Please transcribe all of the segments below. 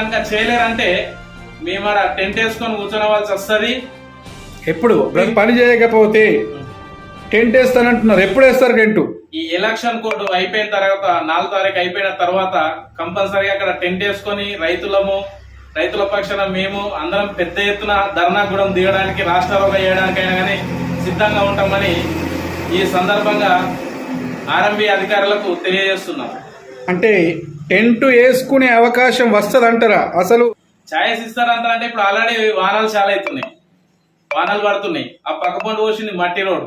కనుక చేయలేరంటే మేము ఆడ టెంట్ వేసుకొని కూర్చోవాల్సి వస్తుంది. ఎప్పుడు? పని చేయకపోతే టెంట్ వేస్తానంటున్నారు. ఎప్పుడు వేస్తారు టెంట్? ఈ ఎలక్షన్ కోడ్ అయిపోయిన తర్వాత నాలుగు తారీఖు అయిపోయిన తర్వాత కంపల్సరీగా అక్కడ టెంట్ వేసుకొని రైతులము రైతుల పక్షాన మేము అందరం పెద్ద ఎత్తున ధర్నా గూడం దిగడానికి రాష్ట్రాలు చేయడానికైనా కానీ సిద్ధంగా ఉంటామని ఈ సందర్భంగా ఆర్ఎంబి అధికారులకు తెలియజేస్తున్నాం. అంటే టెంట్ వేసుకునే అవకాశం వస్తుంది అంటారా అసలు ఛాయస్ ఇస్తారంటారంటే ఇప్పుడు ఆల్రెడీ వానాలు చాలా అవుతున్నాయి. వానాలు పడుతున్నాయి. ఆ పక్క పండు పోసింది మట్టి రోడ్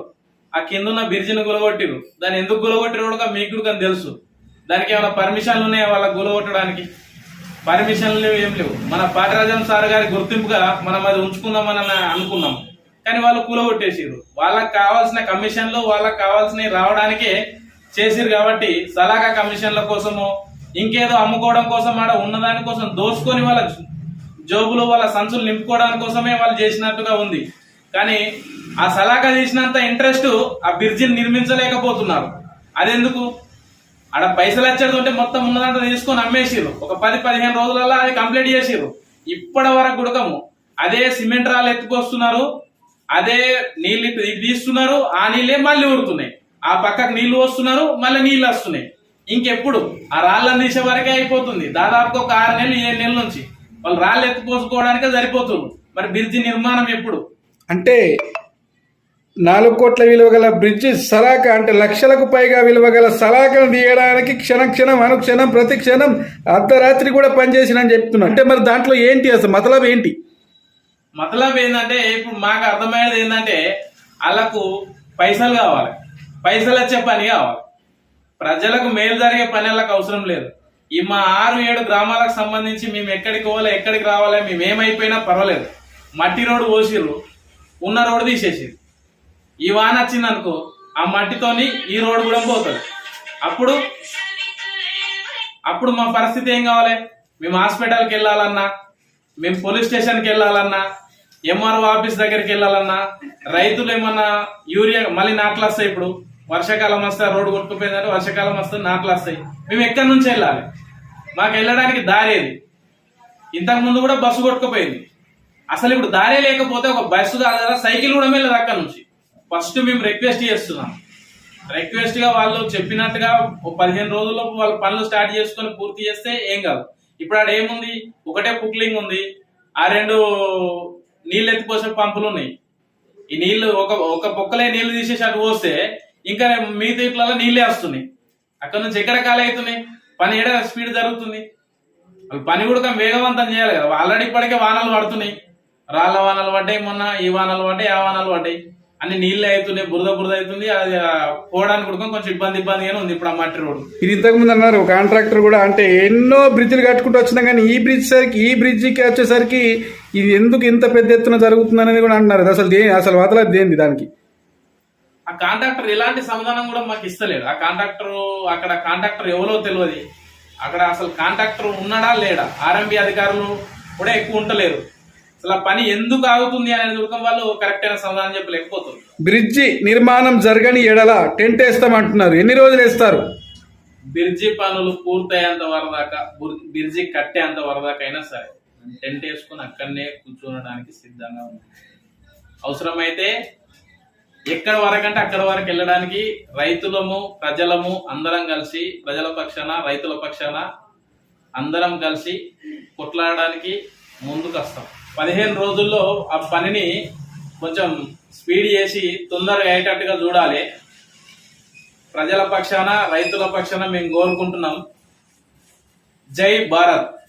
ఆ కింద ఉన్న బ్రిడ్జిని గులగొట్టిరు దాన్ని ఎందుకు గులగొట్టిరు కూడా మీకు కూడా తెలుసు. దానికి ఏమైనా పర్మిషన్లు ఉన్నాయా వాళ్ళకి గులగొట్టడానికి? పర్మిషన్లు లేవు ఏం లేవు. మన పాటరాజన్ సార్ గారి గుర్తింపుగా మనం అది ఉంచుకుందామని అనుకున్నాం. కానీ వాళ్ళు కూలగొట్టేసారు వాళ్ళకి కావాల్సిన కమిషన్లు వాళ్ళకి కావాల్సినవి రావడానికే చేసిరు కాబట్టి సలాకా కమిషన్ల కోసము ఇంకేదో అమ్ముకోవడం కోసం ఆడ ఉన్నదాని కోసం దోచుకొని వాళ్ళ జోబులు వాళ్ళ సంచులు నింపుకోవడానికి కోసమే వాళ్ళు చేసినట్టుగా ఉంది. కానీ ఆ సలాకా చేసినంత ఇంట్రెస్ట్ ఆ బ్రిడ్జిని నిర్మించలేకపోతున్నారు. అదెందుకు? ఆడ పైసలు వచ్చేది ఉంటే మొత్తం ఉన్నదంతా తీసుకొని అమ్మేసిరు ఒక పది పదిహేను రోజులలో అది కంప్లీట్ చేసిరు ఇప్పటి వరకు గుడకము అదే సిమెంట్ రాళ్ళు ఎత్తుకొస్తున్నారు. అదే నీళ్ళు తీస్తున్నారు. ఆ నీళ్ళే మళ్ళీ ఊరుతున్నాయి. ఆ పక్కకు నీళ్ళు వస్తున్నారు మళ్ళీ నీళ్ళు వస్తున్నాయి. ఇంకెప్పుడు? ఆ రాళ్ళని తీసే వరకే అయిపోతుంది. దాదాపు ఒక ఆరు నెలలు ఏడు నెలల నుంచి. వాళ్ళు రాళ్ళు ఎత్తుకోసుకోవడానికే సరిపోతుంది. మరి బ్రిడ్జి నిర్మాణం ఎప్పుడు? అంటే నాలుగు కోట్ల విలువ గల బ్రిడ్జి సలాక అంటే లక్షలకు పైగా విలువ గల సలాకను తీయడానికి క్షణ క్షణం అనుక్షణం ప్రతి క్షణం అర్ధరాత్రి కూడా పనిచేసిన చెప్తున్నా అంటే మరి దాంట్లో ఏంటి అసలు? మతలబ్ ఏంటి? మతలబ్ ఏంటంటే ఇప్పుడు మాకు అర్థమయ్యేది ఏంటంటే వాళ్ళకు పైసలు కావాలి. పైసలు వచ్చే పని కావాలి. ప్రజలకు మేలు జరిగే పనులకు అవసరం లేదు. ఈ మా ఆరు ఏడు గ్రామాలకు సంబంధించి మేము ఎక్కడికి పోవాలి ఎక్కడికి రావాలి మేము ఏమైపోయినా పర్వాలేదు. మట్టి రోడ్డు పోసిర్రు ఉన్న రోడ్డు తీసేసిర్రు. ఈ వాన వచ్చింది అనుకో ఆ మట్టితోని ఈ రోడ్డు కూడా పోతుంది. అప్పుడు అప్పుడు మా పరిస్థితి ఏం కావాలి? మేము హాస్పిటల్కి వెళ్ళాలన్నా మేము పోలీస్ స్టేషన్కి వెళ్ళాలన్నా ఎంఆర్ఓ ఆఫీస్ దగ్గరికి వెళ్ళాలన్నా రైతులు ఏమన్నా యూరియా మళ్ళీ నాట్లు వస్తాయి ఇప్పుడు. వర్షాకాలం వస్తే రోడ్డు కొట్టుకుపోయిందంటే వర్షాకాలం వస్తే నాట్లు వస్తాయి. మేము ఎక్కడి నుంచి వెళ్ళాలి? మాకు వెళ్ళడానికి దారేది ఇంతకుముందు కూడా బస్సు కొట్టుకుపోయింది. అసలు ఇప్పుడు దారే లేకపోతే ఒక బస్సు కాదు కదా సైకిల్ కూడా వెళ్ళదు అక్కడ నుంచి. ఫస్ట్ మేము రిక్వెస్ట్ చేస్తున్నాం. రిక్వెస్ట్గా వాళ్ళు చెప్పినట్టుగా పదిహేను రోజుల్లోపు వాళ్ళు పనులు స్టార్ట్ చేసుకొని పూర్తి చేస్తే ఏం కాదు. ఇప్పుడు ఆడ ఏముంది? ఒకటే పుక్లింగ్ ఉంది. ఆ రెండు నీళ్ళు ఎత్తిపోసే పంపులు ఉన్నాయి. ఈ నీళ్ళు ఒక ఒక పొక్కలే నీళ్ళు తీసేసి అటు పోస్తే ఇంకా మిగతా ఇట్లలో నీళ్ళే వస్తున్నాయి. అక్కడ నుంచి ఎక్కడ ఖాళీ అవుతున్నాయి? పని ఏడ స్పీడ్ జరుగుతుంది? వాళ్ళు పని కూడా వేగవంతం చేయాలి కదా. ఆల్రెడీ ఇప్పటికే వానలు పడుతున్నాయి. రాళ్ళ వానలు పడ్డాయి మొన్న ఈ వానలు పడ్డాయి ఆ వానలు పడ్డాయి. అన్ని నీళ్ళు అవుతున్నాయి బురద బురద అవుతుంది. అది పోవడానికి కూడా కొంచెం ఇబ్బంది ఇబ్బందిగానే ఉంది ఇప్పుడు ఆ మట్టి రోడ్డు. ఇది ఇంతకు ముందు అన్నారు కాంట్రాక్టర్ కూడా అంటే ఎన్నో బ్రిడ్జ్లు కట్టుకుంటూ వచ్చినా కానీ ఈ బ్రిడ్జ్ సరికి ఈ బ్రిడ్జికి వచ్చేసరికి ఇది ఎందుకు ఇంత పెద్ద ఎత్తున జరుగుతుంది అనేది కూడా అంటున్నారు. అసలు అసలు వదలదు దేంది దానికి? ఆ కాంట్రాక్టర్ ఎలాంటి సమాధానం కూడా మాకు ఇస్తలేడు. ఆ కాంట్రాక్టర్ అక్కడ కాంట్రాక్టర్ ఎవరో తెలియదు అక్కడ అసలు కాంట్రాక్టర్ ఉన్నాడా లేడా? ఆర్ఎంబి అధికారులు కూడా ఎక్కువ ఉంటలేరు అసలు ఆ పని ఎందుకు ఆగుతుంది అనేది ఉడకం వాళ్ళు కరెక్ట్ అయిన సమాధానం చెప్పలేకపోతుంది బ్రిడ్జి నిర్మాణం జరగని ఎడల టెంట్ వేస్తామంటున్నారు ఎన్ని రోజులు వేస్తారు? బిర్జి పనులు పూర్తయ్యేంత వరదాకా బుర్- బిర్జి కట్టేంత వరదాకా అయినా సరే టెంట్ వేసుకుని అక్కడనే కూర్చోనడానికి సిద్ధంగా ఉంది అవసరమైతే ఎక్కడ వరకంటే అక్కడ వరకు వెళ్ళడానికి రైతులము ప్రజలము అందరం కలిసి ప్రజల పక్షాన రైతుల పక్షాన అందరం కలిసి కొట్లాడడానికి ముందుకు వస్తాం పదిహేను రోజుల్లో ఆ పనిని కొంచెం స్పీడ్ చేసి తొందరగా అయ్యేటట్టుగా చూడాలి. ప్రజల పక్షాన రైతుల పక్షాన మేము కోరుకుంటున్నాం. జై భారత్.